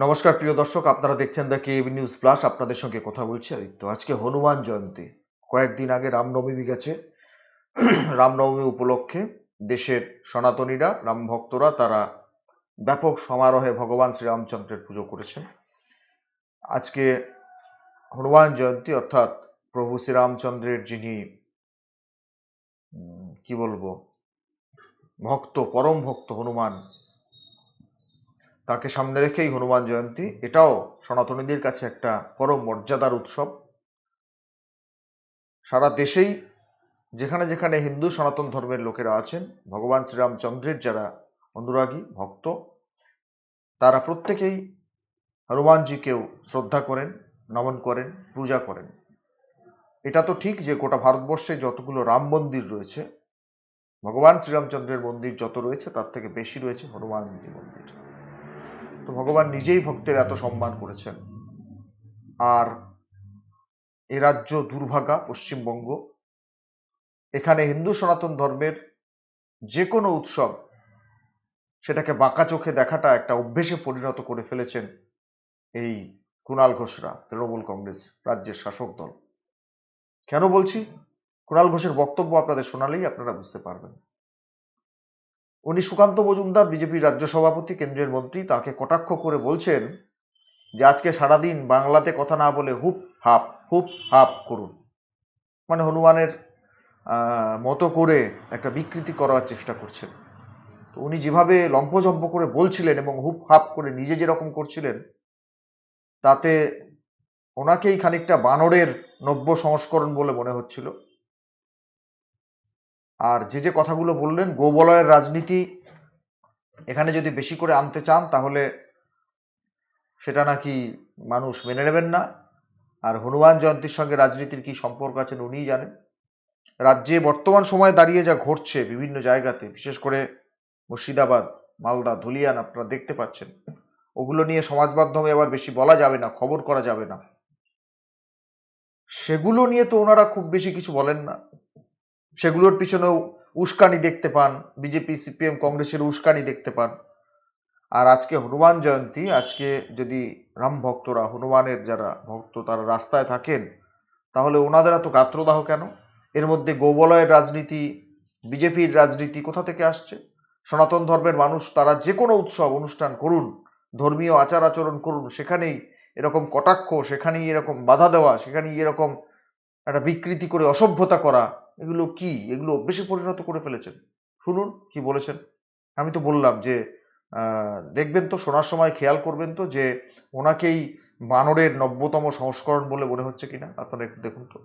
নমস্কার, প্রিয় দর্শক। আপনারা দেখছেন দ্য কেবি নিউজ প্লাস আপনাদের সঙ্গে কথা বলছি আদিত্য। আজকে হনুমান জয়ন্তী। কয়েকদিন আগে রামনবমী গেছে। রামনবমী উপলক্ষে দেশের সনাতনীরা, রাম ভক্তরা, তারা ব্যাপক সমারোহে ভগবান শ্রীরামচন্দ্রের পুজো করেছেন। আজকে হনুমান জয়ন্তী, অর্থাৎ প্রভু শ্রীরামচন্দ্রের যিনি কি বলব, ভক্ত, পরম ভক্ত হনুমান তাকে সামনে রেখেই হনুমান জয়ন্তী, এটাও সনাতনীদের কাছে একটা পরম মর্যাদার উৎসব। সারা দেশেই যেখানে যেখানে হিন্দু সনাতন ধর্মের লোকেরা আছেন, ভগবান শ্রীরামচন্দ্রের যারা অনুরাগী, ভক্ত, তারা প্রত্যেকেই হনুমানজিকেও শ্রদ্ধা করেন, নমন করেন, পূজা করেন। এটা তো ঠিক যে গোটা ভারতবর্ষে যতগুলো রাম মন্দির রয়েছে, ভগবান শ্রীরামচন্দ্রের মন্দির যত রয়েছে, তার থেকে বেশি রয়েছে হনুমানজি মন্দির। তো ভগবান নিজেই ভক্তের এত সম্মান করেছেন। আর এ রাজ্য দুর্ভাগা, পশ্চিমবঙ্গ। এখানে হিন্দু সনাতন ধর্মের যে কোনো উৎসব সেটাকে বাঁকা চোখে দেখাটা একটা অভ্যেসে পরিণত করে ফেলেছেন এই কুণাল ঘোষরা, তৃণমূল কংগ্রেস রাজ্যের শাসক দল। কেন বলছি? কুণাল ঘোষের বক্তব্য আপনাদের শোনালেই আপনারা বুঝতে পারবেন। উনি সুকান্ত মজুমদার, বিজেপির রাজ্য সভাপতি, কেন্দ্রের মন্ত্রী, তাকে কটাক্ষ করে বলছেন যে আজকে সারাদিন বাংলাতে কথা না বলে হুপ, হাপ হুপ, হাপ করুন। মানে হনুমানের মতো করে একটা বিকৃতি করার চেষ্টা করছেন। তো উনি যেভাবে লম্পজম্প করে বলছিলেন এবং হুপ, হাপ করে নিজে যেরকম করছিলেন, তাতে ওনাকেই খানিকটা বানরের নব্য সংস্করণ বলে মনে হচ্ছিল। আর যে যে কথাগুলো বললেন, গোবলয়ের রাজনীতি এখানে যদি বেশি করে আনতে চান, তাহলে সেটা নাকি মানুষ মেনে নেবেন না। আর হনুমান জয়ন্তীর সঙ্গে রাজনীতির কি সম্পর্ক আছেন উনিই জানেন। রাজ্যে বর্তমান সময়ে দাঁড়িয়ে যা ঘটছে বিভিন্ন জায়গাতে, বিশেষ করে মুর্শিদাবাদ, মালদা, ধুলিয়ান, আপনারা দেখতে পাচ্ছেন। ওগুলো নিয়ে সমাজ মাধ্যমে আবার বেশি বলা যাবে না, খবর করা যাবে না। সেগুলো নিয়ে তো ওনারা খুব বেশি কিছু বলেন না। সেগুলোর পিছনেও উস্কানি দেখতে পান, বিজেপি, সিপিএম, কংগ্রেসের উস্কানি দেখতে পান। আর আজকে হনুমান জয়ন্তী, আজকে যদি রাম ভক্তরা, হনুমানের যারা ভক্ত তারা রাস্তায় থাকেন, তাহলে ওনাদের এত গাত্রদাহ কেন? এর মধ্যে গোবলয়ের রাজনীতি, বিজেপির রাজনীতি কোথা থেকে আসছে? সনাতন ধর্মের মানুষ তারা যে কোনো উৎসব, অনুষ্ঠান করুন, ধর্মীয় আচার আচরণ করুন, সেখানেই এরকম কটাক্ষ, সেখানেই এরকম বাধা দেওয়া, সেখানেই এরকম একটা বিকৃতি করে অসভ্যতা করা এগুলো কি? এগুলো অভ্যেসে পরিণত করে ফেলেছেন। শুনুন কি বলেছেন। আমি তো বললাম যে দেখবেন তো শোনার সময় খেয়াল করবেন তো যে ওনাকেই বানরের নব্যতম সংস্করণ বলে মনে হচ্ছে কিনা? আপনারা একটু দেখুন তো।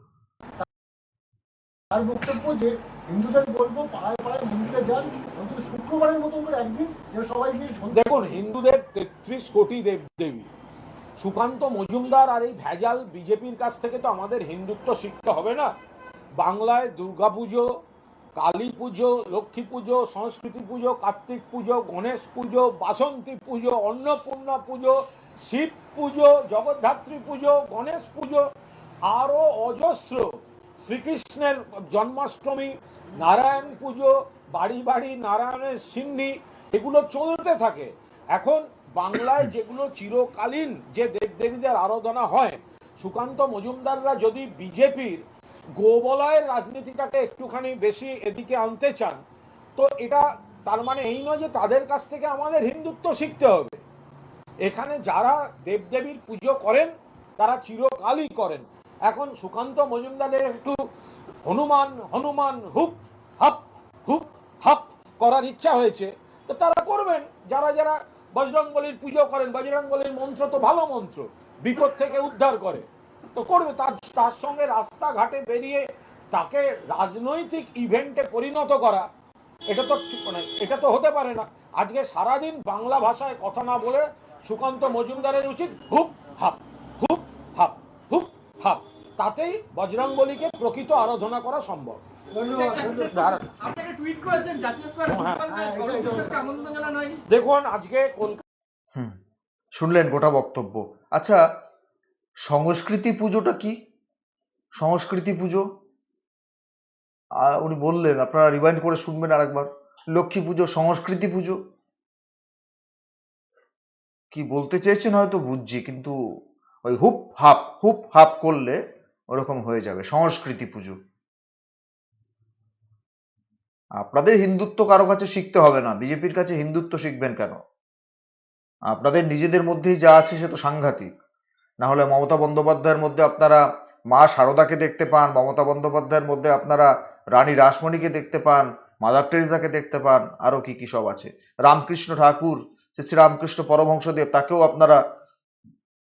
তার বক্তব্য যে হিন্দুদের বলব পাড়ায় পাড়ায় মন্দিরে যান অন্তত শুক্রবারের মতন করে একদিন যেন সবাই গিয়ে দেখুন হিন্দুদের তেত্রিশ কোটি দেব দেবী। সুকান্ত মজুমদার আর এই ভেজাল বিজেপির কাছ থেকে তো আমাদের হিন্দুত্ব শিখতে হবে না? বাংলায় দুর্গাপুজো কালী পুজো লক্ষ্মী পুজো সংস্কৃতি পুজো, কার্তিক পুজো, গণেশ পুজো, বাসন্তী পুজো, অন্নপূর্ণা পুজো, শিব পুজো, জগদ্ধাত্রী পুজো, গণেশ পুজো, আরও অজস্র শ্রীকৃষ্ণের জন্মাষ্টমী, নারায়ণ পুজো, বাড়ি বাড়ি নারায়ণের সিন্নি, এগুলো চলতে থাকে। এখন বাংলায় যেগুলো চিরকালীন যে দেবদেবীদের আরাধনা হয়, সুকান্ত মজুমদাররা যদি বিজেপির গোবলয়ের রাজনীতিটাকে একটুখানি বেশি এদিকে আনতে চান, তো এটা তার মানে এই নয় যে তাদের কাছ থেকে আমাদের হিন্দুত্ব শিখতে হবে। এখানে যারা দেবদেবীর পুজো করেন, তারা চিরকালই করেন। এখন সুকান্ত মজুমদারের একটু হনুমান হনুমান হুপ, হাপ হুপ, হাপ করার ইচ্ছা হয়েছে, তো তারা করবেন। যারা যারা বজরংবলীর পুজো করেন, বজরংবলীর মন্ত্র তো ভালো মন্ত্র, বিপদ থেকে উদ্ধার করে। তো করবে তার তার সঙ্গে রাস্তাঘাটে বেরিয়ে তাকে রাজনৈতিক ইভেন্টে পরিণত করা এটা তো ঠিক- মানে এটা তো হতে পারে না। আজকে সারাদিন বাংলা ভাষায় কথা না বলে সুকান্ত মজুমদারের উচিত হুপ হাপ হুপ হাপ হুপ হাপ। তাতেই বজরংবলীকে প্রকৃত আরাধনা করা সম্ভব। হ্যাঁ। হ্যাঁ, দেখুন আজকে কলকাতা শুনলেন গোটা বক্তব্য। আচ্ছা সংস্কৃতি পুজোটা কি? সংস্কৃতি পুজো? উনি বললেন, আপনারা রিমাইন্ড করে শুনবেন আরেকবার। লক্ষ্মী পুজো, সংস্কৃতি পুজো। কি বলতে চেয়েছেন হয়তো বুঝছি, কিন্তু ওই হুপ হাপ হুপ হাপ করলে ওরকম হয়ে যাবে, সংস্কৃতি পুজো। আপনাদের হিন্দুত্ব কারও কাছে শিখতে হবে না, বিজেপির কাছে হিন্দুত্ব শিখবেন কেন? আপনাদের নিজেদের মধ্যেই যা আছে সে তো সাংঘাতিক। না হলে মমতা বন্দ্যোপাধ্যায়ের মধ্যে আপনারা মা শারদাকে দেখতে পান, মমতা বন্দ্যোপাধ্যায়ের মধ্যে আপনারা রানী রাসমণিকে দেখতে পান, মাদার টেরেসাকে দেখতে পান আরও কি কি সব আছে। রামকৃষ্ণ ঠাকুর, শ্রী শ্রীরামকৃষ্ণ পরমহংসদেব, তাকেও আপনারা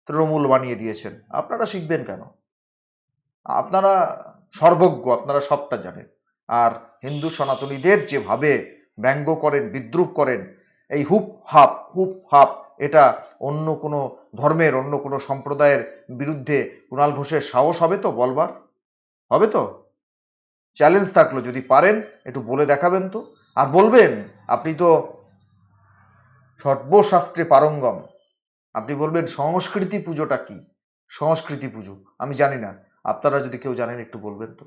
তৃণমূল বানিয়ে দিয়েছেন। আপনারা শিখবেন কেন? আপনারা সর্বজ্ঞ, আপনারা সবটা জানেন। আর হিন্দু সনাতনীদের যেভাবে ব্যঙ্গ করেন, বিদ্রুপ করেন, এই হুপ হাপ হুপ হাপ এটা অন্য কোনো ধর্মের, অন্য কোনো সম্প্রদায়ের বিরুদ্ধে কুণাল ঘোষের সাহস হবে তো বলবার? হবে তো? চ্যালেঞ্জ থাকল, যদি পারেন একটু বলে দেখাবেন তো। আর বলবেন, আপনি তো সর্বশাস্ত্রে পারঙ্গম। আপনি বলবেন, সংস্কৃতি পুজোটা কি? সংস্কৃতি পুজো, আমি জানি না। আপনারা যদি কেউ জানেন একটু বলবেন তো।